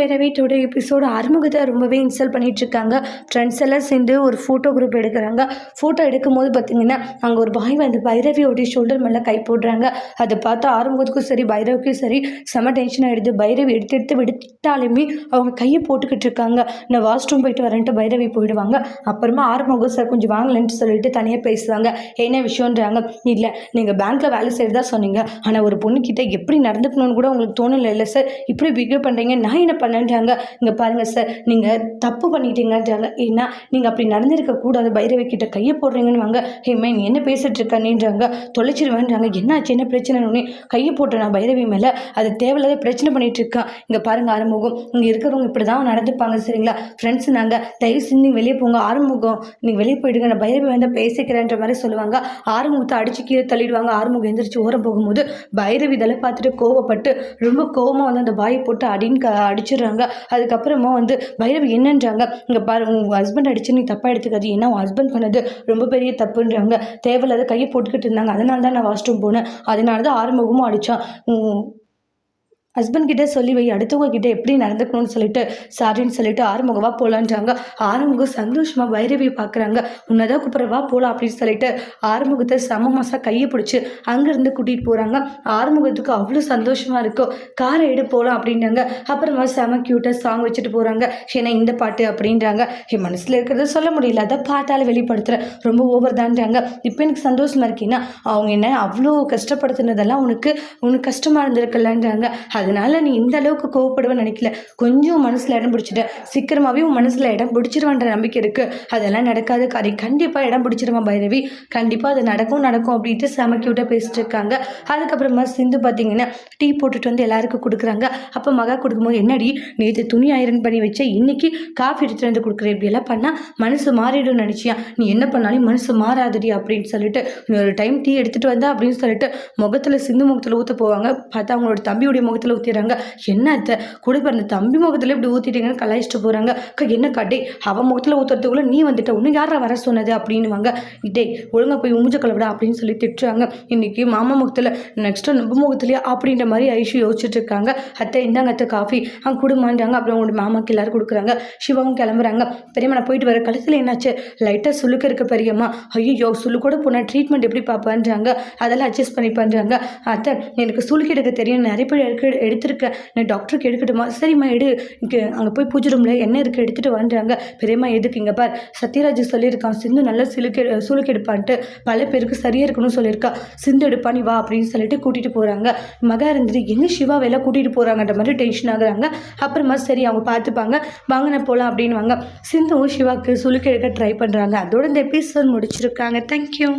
Bhairavi today episode அறிமுகத்தை ரொம்பவே install பண்ணிகிட்ருக்காங்க இருக்காங்க ஃப்ரெண்ட்ஸ் எல்லாம் சேர்ந்து ஒரு ஃபோட்டோ குரூப் எடுக்கிறாங்க. ஃபோட்டோ எடுக்கும்போது பார்த்தீங்கன்னா அங்கே ஒரு பாய் வந்து பைரவியோடைய ஷோல்டர் மேலே கை போடுறாங்க. அதை பார்த்தா ஆறுமுகத்துக்கும் சரி பைரவிக்கும் சரி செம டென்ஷன் ஆகிடுது பைரவி எடுத்து எடுத்து விடுத்தாலுமே அவங்க கையை போட்டுக்கிட்டு இருக்காங்க. நான் வாஷ்ரூம் போயிட்டு வரேன்ட்டு பைரவி போயிடுவாங்க. அப்புறமா ஆறுமுகம் சார் கொஞ்சம் வாங்கலன்ட்டு சொல்லிட்டு தனியாக பேசுவாங்க. என்ன விஷயன்றாங்க இல்லை நீங்கள் பேங்க்கில் வேலை செய்கிறதா சொன்னீங்க. ஆனால் ஒரு பொண்ணுக்கிட்ட எப்படி நடந்துக்கணும்னு கூட உங்களுக்கு தோணலை இல்லை சார்? இப்படி பிஹேவ் பண்ணுறீங்க நான் என்ன பண்ணன்றாங்க. இங்கே பாருங்கள் சார் நீங்கள் தப்பு பண்ணிட்டீங்கன்றாங்க. ஏன்னா நீங்கள் அப்படி நடந்திருக்க கூடாது. பைரவி கிட்ட கையை போடுறீங்கன்னு வாங்க ஹே மே நீ என்ன பேசிட்டு இருக்கேன்னுன்றாங்க தொலைச்சிருவேன்றாங்க. என்னாச்சு? என்ன பிரச்சனைன்னு கையை போட்டேன் நான் பைரவி மேலே. அது தேவையில்லாத பிரச்சனை பண்ணிட்டு இருக்கான் இங்கே பாருங்க ஆறுமுகம். இங்கே இருக்கிறவங்க இப்படி தான் நடந்துப்பாங்க சரிங்களா? ஃப்ரெண்ட்ஸ் நாங்கள் தயவு செஞ்சு நீங்கள் வெளியே போங்க. ஆறுமுகம் நீங்கள் வெளியே போயிடுங்க. நான் பைரவி வந்து பேசிக்கிறேன்ற மாதிரி சொல்லுவாங்க. ஆறுமுகத்தை அடிச்சு கீழே தள்ளிடுவாங்க. ஆறுமுகம் எந்திரிச்சு ஓரம் போகும்போது பைரவி இதெல்லாம் பார்த்துட்டு கோவப்பட்டு ரொம்ப கோவமாக வந்து அந்த வாயை போட்டு அடின்னு க அடிச்சிடுறாங்க. அதுக்கப்புறமா வந்து பைரவி என்னன்றாங்க? இங்கே பாரு உங்கள் ஹஸ்பண்ட் அடிச்சு நீ தப்பாக எடுத்துக்காது. ஏன்னா உன் ஹஸ்பண்ட் பண்ணது? ரொம்ப பெரிய தப்புன்றாங்க. தேவையில்லாத கையை போட்டுக்கிட்டு இருந்தாங்க. அதனால தான் நான் வாஷ்ரூம் போனேன். அதனால தான் ஆறுமுகமும் அடித்தான் ஹஸ்பண்ட் கிட்டே சொல்லி வை அடுத்தவங்க கிட்டே எப்படி நடந்துக்கணும்னு சொல்லிட்டு சாரின்னு சொல்லிட்டு ஆறுமுகவா போகலான்றாங்க ஆறுமுகம் சந்தோஷமாக பைரவியை பார்க்குறாங்க. உன்னதான் கூப்பிட்றவா போகலாம் அப்படின்னு சொல்லிட்டு ஆறுமுகத்தை செம மாசா கையை பிடிச்சி அங்கேருந்து கூட்டிகிட்டு போகிறாங்க ஆறுமுகத்துக்கு அவ்வளோ சந்தோஷமாக இருக்கும் காரை எடு போகலாம் அப்படின்றாங்க அப்புறமா செம க்யூட்டாக சாங் வச்சுட்டு போகிறாங்க ஏன்னா இந்த பாட்டு அப்படின்றாங்க. என் மனசில் இருக்கிறத சொல்ல முடியல. அதை பாட்டால் வெளிப்படுத்துகிறேன் ரொம்ப ஓவர் தான்றாங்க. இப்போ எனக்கு சந்தோஷமாக இருக்கீங்கன்னா அவங்க என்ன அவ்வளோ கஷ்டப்படுத்துனதெல்லாம் உனக்கு உனக்கு கஷ்டமாக இருந்திருக்கலன்றாங்க அதனால நீ இந்த அளவுக்கு கோவப்படுவேன்னு நினைக்கல. கொஞ்சம் மனசில் இடம் பிடிச்சிட்ட. சீக்கிரமாகவே உன் மனசில் இடம் பிடிச்சிருவான்ற நம்பிக்கை இருக்குது அதெல்லாம் நடக்காது காரி கண்டிப்பாக இடம் பிடிச்சிருவான் பைரவி. கண்டிப்பாக அது நடக்கும் நடக்கும் அப்படின்ட்டு சமைக்க விட்டு பேசிட்டு இருக்காங்க. அதுக்கப்புறமா சிந்து பார்த்தீங்கன்னா டீ போட்டுட்டு வந்து எல்லாருக்கும் கொடுக்குறாங்க. அப்போ மகா கொடுக்கும்போது என்னடி நேற்று துணி ஐரன் பண்ணி வச்ச இன்னைக்கு காஃபி எடுத்துட்டு வந்து கொடுக்குற? இப்படியெல்லாம் பண்ணால் மனசு மாறிடும் நினச்சியா? நீ என்ன பண்ணாலும் மனசு மாறாதடி அப்படின்னு சொல்லிட்டு இன்னொரு டைம் டீ எடுத்துகிட்டு வந்தா அப்படின்னு சொல்லிட்டு முகத்தில் சிந்து முகத்தில் ஊற்ற போவாங்க. பார்த்தா அவங்களோட தம்பியுடைய முகத்தில் ஊற்றிடுறாங்க என்ன அத்தை? கூட பிறந்த தம்பி முகத்தில் இப்படி ஊற்றிட்டீங்கன்னு கலாய்ச்சிட்டு போகிறாங்க அக்கா என்ன காட்டி? அவன் முகத்தில் ஊற்றுறதுக்குள்ளே நீ வந்துட்ட. ஒன்று யாரா வர சொன்னது? அப்படின்னுவாங்க. டேய் ஒழுங்காக போய் மூஞ்ச கலவிடா அப்படின்னு சொல்லி திட்டுறாங்க. இன்றைக்கி மாமா முகத்தில் நெக்ஸ்ட்டு நம்ம முகத்துலையா? அப்படின்ற மாதிரி ஐஷு யோசிச்சுட்டு இருக்காங்க. அத்தை இந்தாங்க அத்தை காஃபி. அங்கே கொடுமான்றாங்க. அப்புறம் உங்களோட மாமாக்கு எல்லாரும் கொடுக்குறாங்க. சிவாவும் கிளம்புறாங்க. பெரியம்மா நான் போயிட்டு வர கழுத்தில் என்னாச்சு? லைட்டாக சுழுக்க இருக்க பெரியம்மா. ஐயோ சுழு கூட போனால் ட்ரீட்மெண்ட் எப்படி பார்ப்பான்றாங்க அதெல்லாம் அட்ஜஸ்ட் பண்ணி பண்ணுறாங்க அத்தை எனக்கு சுளுக்கு எடுக்க தெரியும். நிறைய பேர் எடுக்க எடுத்திருக்கேன் நான் டாக்டருக்கு எடுக்கட்டுமா? சரிம்மா எடு. இங்கே அங்கே போய் பூஜை ரூமில் என்ன இருக்குது எடுத்துகிட்டு வந்துறாங்க பெரியம்மா எதுக்கு இங்கே பார்? சத்யராஜ் சொல்லியிருக்கான் சிந்து நல்லா சிலுக்கு சுளுக்கு எடுப்பான்ட்டு. பல பேருக்கு சரியாக இருக்கணும்னு சொல்லியிருக்கா. சிந்து எடுப்பா நீ வா அப்படின்னு சொல்லிட்டு கூட்டிகிட்டு போகிறாங்க மகா இருந்துட்டு எங்கே சிவா வேலை கூட்டிகிட்டு போகிறாங்கன்ற மாதிரி டென்ஷன் ஆகுறாங்க. அப்புறமா சரி அவங்க பார்த்துப்பாங்க. வாங்கின போகலாம் போகலாம் அப்படின்வாங்க சிந்துவும் சிவாக்கு சுளுக்கு எடுக்க ட்ரை பண்ணுறாங்க அதோட இந்த எபிசோட் முடிச்சிருக்காங்க. தேங்க்யூ